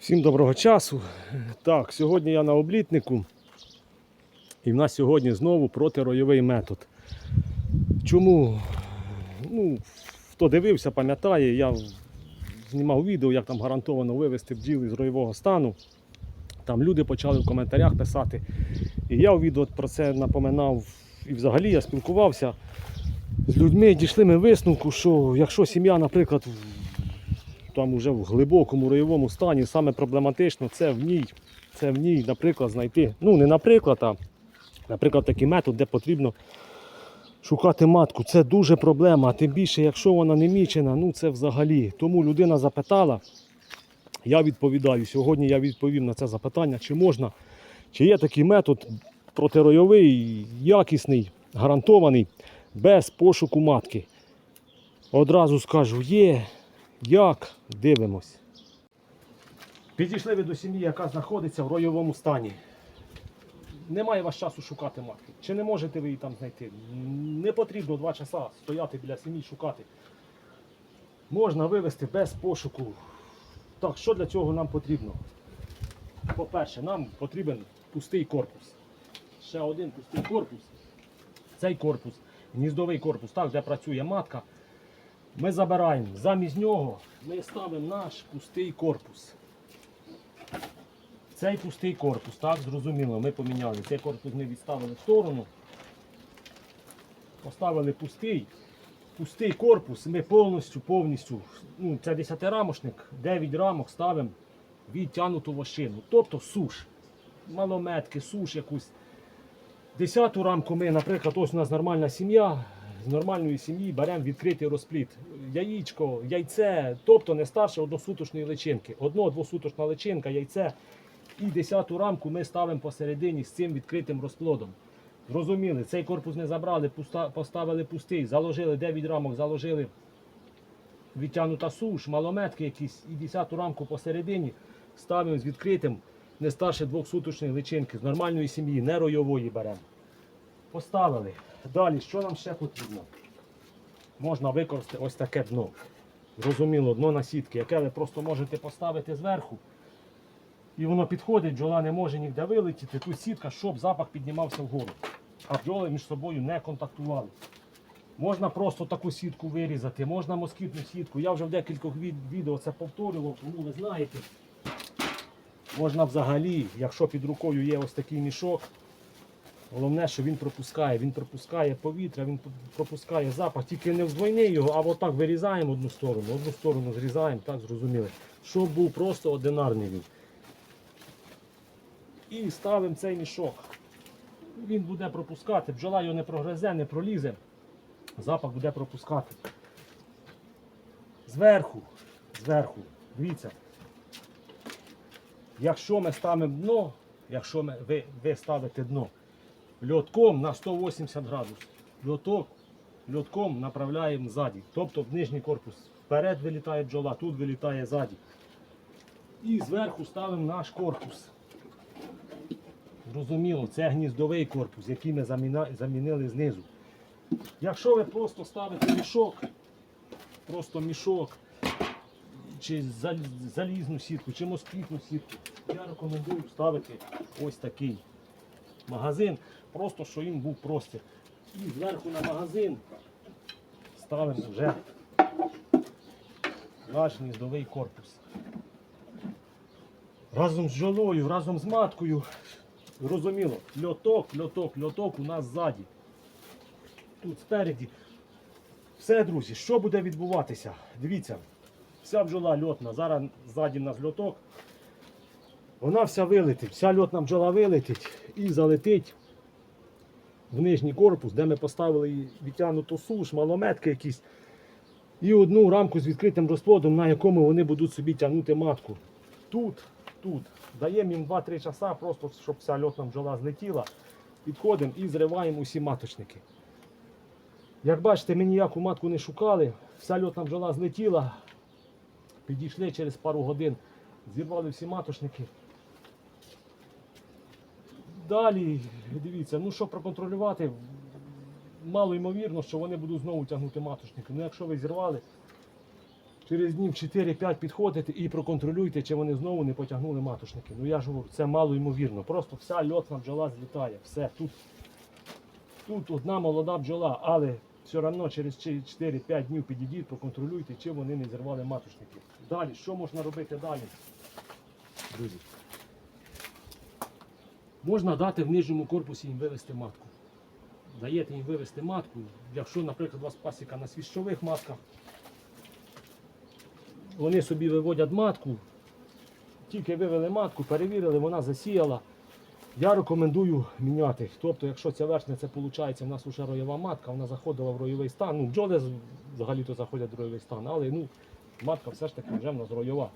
Всім доброго часу. Так, сьогодні я на облітнику. І в нас сьогодні знову протиройовий метод. Чому? Ну, хто дивився, пам'ятає, я знімав відео, як там гарантовано вивести бджіл із ройового стану. Там люди почали в коментарях писати. І я у відео про це напоминав. І взагалі я спілкувався з людьми, дійшли ми висновку, що якщо сім'я, наприклад, там уже в глибокому ройовому стані саме проблематично це в ній, це в ній, наприклад, знайти. Ну, не наприклад, а наприклад, такий метод, де потрібно шукати матку. Це дуже проблема. Тим більше, якщо вона не мічена, ну це взагалі. Тому людина запитала, я відповідаю. Сьогодні я відповів на це запитання, чи можна, чи є такий метод протиройовий, якісний, гарантований, без пошуку матки. Одразу скажу, є. Як? Дивимось. Підійшли ви до сім'ї, яка знаходиться в ройовому стані. Немає вас часу шукати матки. Чи не можете ви її там знайти? Не потрібно два часа стояти біля сім'ї шукати. Можна вивезти без пошуку. Так, що для цього нам потрібно? По-перше, нам потрібен пустий корпус. Ще один пустий корпус. Цей корпус, гніздовий корпус, так, де працює матка. Ми забираємо. Замість нього ми ставимо наш пустий корпус. Цей пустий корпус, так, зрозуміло, ми поміняли. Цей корпус ми відставили в сторону. Поставили пустий. Пустий корпус ми повністю, повністю, ну це 10 рамошник, 9 рамок ставимо відтягнуту вощину. Тобто суш. Малометки, суш якусь. Десяту рамку ми, наприклад, ось у нас нормальна сім'я. З нормальної сім'ї беремо відкритий розпліт. Яєчко, яйце, тобто не старше односуточної личинки. Одно-двосуточна личинка, яйце. І десяту рамку ми ставимо посередині з цим відкритим розплодом. Зрозуміли, цей корпус не забрали, поставили пустий, заложили 9 рамок, заложили відтягнута суш, малометки якісь, і десяту рамку посередині ставимо з відкритим не старше двохсуточної личинки, з нормальної сім'ї, не ройової беремо. Поставили. Далі, що нам ще потрібно? Можна використати ось таке дно. Зрозуміло, дно на сітки, яке ви просто можете поставити зверху. І воно підходить, бджола не може ніде вилетіти. Тут сітка, щоб запах піднімався вгору. А бджоли між собою не контактували. Можна просто таку сітку вирізати, можна москітну сітку. Я вже в декількох відео це повторював, тому ви знаєте. Можна взагалі, якщо під рукою є ось такий мішок, головне, що він пропускає. Він пропускає повітря, він пропускає запах, тільки не вдвойни його, а отак вирізаємо одну сторону, одну сторону зрізаємо, так зрозуміли. Щоб був просто одинарний він. І ставимо цей мішок. Він буде пропускати, бджола його не прогризе, не пролізе. Запах буде пропускати. Зверху, зверху, дивіться. Якщо ми ставимо дно, якщо ми, ви, ви ставите дно льотком на 180 градусів, льоток льотком направляємо ззаді, тобто в нижній корпус. Вперед вилітає бджола, тут вилітає ззаді. І зверху ставимо наш корпус. Зрозуміло, це гніздовий корпус, який ми замінили знизу. Якщо ви просто ставите мішок, просто мішок, чи залізну сітку, чи москітну сітку, я рекомендую ставити ось такий магазин, просто що їм був простір. І зверху на магазин ставимо вже наш гніздовий корпус. Разом з жолою, разом з маткою. Зрозуміло, льоток, льоток, льоток у нас ззаді. Тут спереді. Все, друзі, що буде відбуватися? Дивіться, вся бджола льотна, зараз ззаді в нас льоток. Вона вся вилетить, вся льотна бджола вилетить і залетить в нижній корпус, де ми поставили відтягнуту суш, малометки якісь. І одну рамку з відкритим розплодом, на якому вони будуть собі тягнути матку. Тут, тут. Даємо їм 2-3 часа, просто щоб вся льотна бджола злетіла. Підходимо і зриваємо усі маточники. Як бачите, ми ніяку матку не шукали, вся льотна бджола злетіла. Підійшли через пару годин, зірвали всі маточники. Далі, дивіться, ну що проконтролювати, мало ймовірно, що вони будуть знову тягнути маточники. Ну якщо ви зірвали, Через днів 4-5 підходите і проконтролюйте, чи вони знову не потягнули матушники. Ну я ж говорю, це мало ймовірно. Просто вся льотна бджола злітає. Все, тут, тут одна молода бджола, але все одно через 4-5 днів підійдіть, проконтролюйте, чи вони не зірвали матушники. Далі, що можна робити далі? Друзі. Можна дати в нижньому корпусі їм вивести матку. Даєте їм вивести матку. Якщо, наприклад, у вас пасіка на свіщових матках, вони собі виводять матку, тільки вивели матку, перевірили, вона засіяла. Я рекомендую міняти. Тобто, якщо ця вершня, це виходить, у нас вже роєва матка, вона заходила в роєвий стан. Ну, бджоли взагалі-то заходять в роєвий стан, але ну, матка все ж таки вже в нас роєва.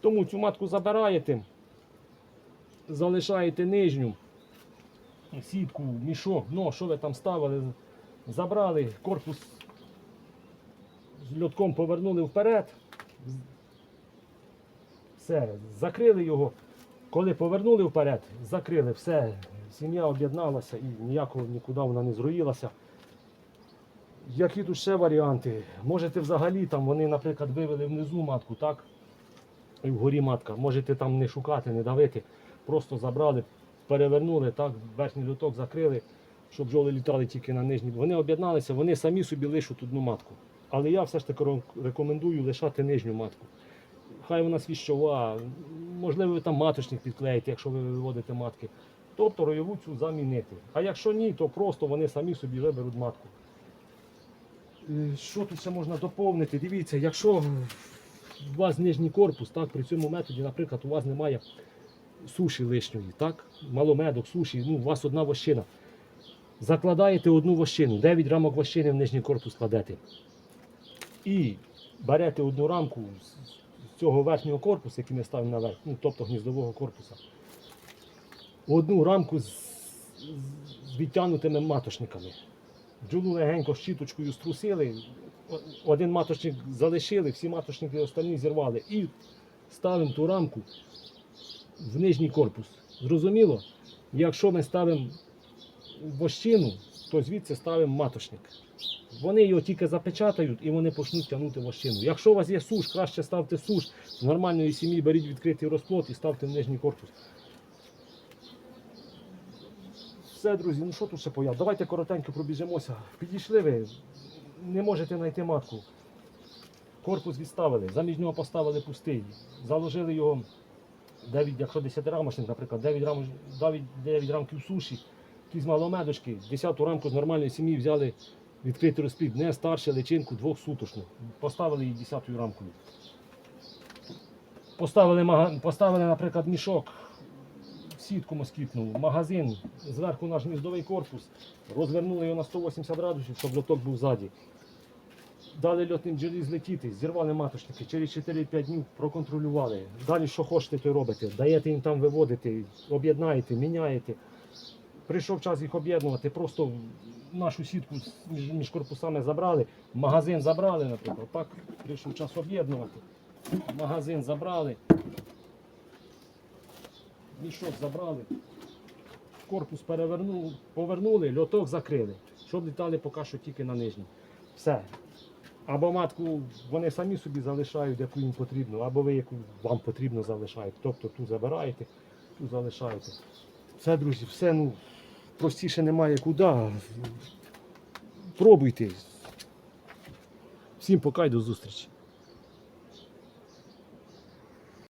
Тому цю матку забираєте, залишаєте нижню сітку, мішок, ну, що ви там ставили, забрали, корпус з льотком повернули вперед. Все, закрили його. Коли повернули вперед, закрили все. Сім'я об'єдналася і ніякого нікуди вона не зруїлася. Які тут ще варіанти? Можете взагалі там, вони, наприклад, вивели внизу матку, так? І вгорі матка. Можете там не шукати, не давити. Просто забрали, перевернули, так, верхній люток закрили, щоб бджоли літали тільки на нижній. Вони об'єдналися, вони самі собі лишуть одну матку. Але я все ж таки рекомендую лишати нижню матку. Хай вона свіщова, можливо, ви там маточник підклеїте, якщо ви виводите матки. Тобто роєву цю замінити. А якщо ні, то просто вони самі собі виберуть матку. Е, Що тут ще можна доповнити? Дивіться, якщо у вас нижній корпус, так, при цьому методі, наприклад, у вас немає суші лишньої, так? маломедок, суші, ну, у вас одна вощина. Закладаєте одну вощину, 9 рамок вощини в нижній корпус кладете. І берете одну рамку з цього верхнього корпусу, який ми ставимо наверх, ну, тобто гніздового корпуса. Одну рамку з, з- відтягнутими матошниками. Бджолу легенько щіточкою струсили, один маточник залишили, всі маточники останні зірвали. І ставимо ту рамку в нижній корпус. Зрозуміло? Якщо ми ставимо вощину, то звідси ставимо маточник. Вони його тільки запечатають і вони почнуть тягнути вощину. Якщо у вас є суш, краще ставте суш. З нормальної сім'ї беріть відкритий розплод і ставте в нижній корпус. Все, друзі, ну що тут ще появ? Давайте коротенько пробіжимося. Підійшли ви, не можете знайти матку. Корпус відставили, замість нього поставили пустий. Заложили його 9, якщо 10 рамочник, наприклад, 9, рам, 9, 9 рамків суші, якісь маломедочки, 10 рамку з нормальної сім'ї взяли відкритий розплід, не старше личинку двохсутошну. Поставили її 10 рамкою. Поставили, поставили, наприклад, мішок, сітку москітну, магазин, зверху наш гніздовий корпус, розвернули його на 180 градусів, щоб льоток був ззаді. Дали льотним бджолі злетіти, зірвали маточники, через 4-5 днів проконтролювали. Далі що хочете, то робите. Даєте їм там виводити, об'єднаєте, міняєте. Прийшов час їх об'єднувати, просто нашу сітку між корпусами забрали, магазин забрали, наприклад. Так, прийшов час об'єднувати. Магазин забрали. Мішок забрали. Корпус перевернули, повернули, льоток закрили. Щоб літали поки що тільки на нижній. Все. Або матку вони самі собі залишають, яку їм потрібно, або ви яку вам потрібно залишаєте. Тобто ту забираєте, ту залишаєте. Все, друзі, все ну, простіше немає куди. Пробуйте. Всім пока і до зустрічі.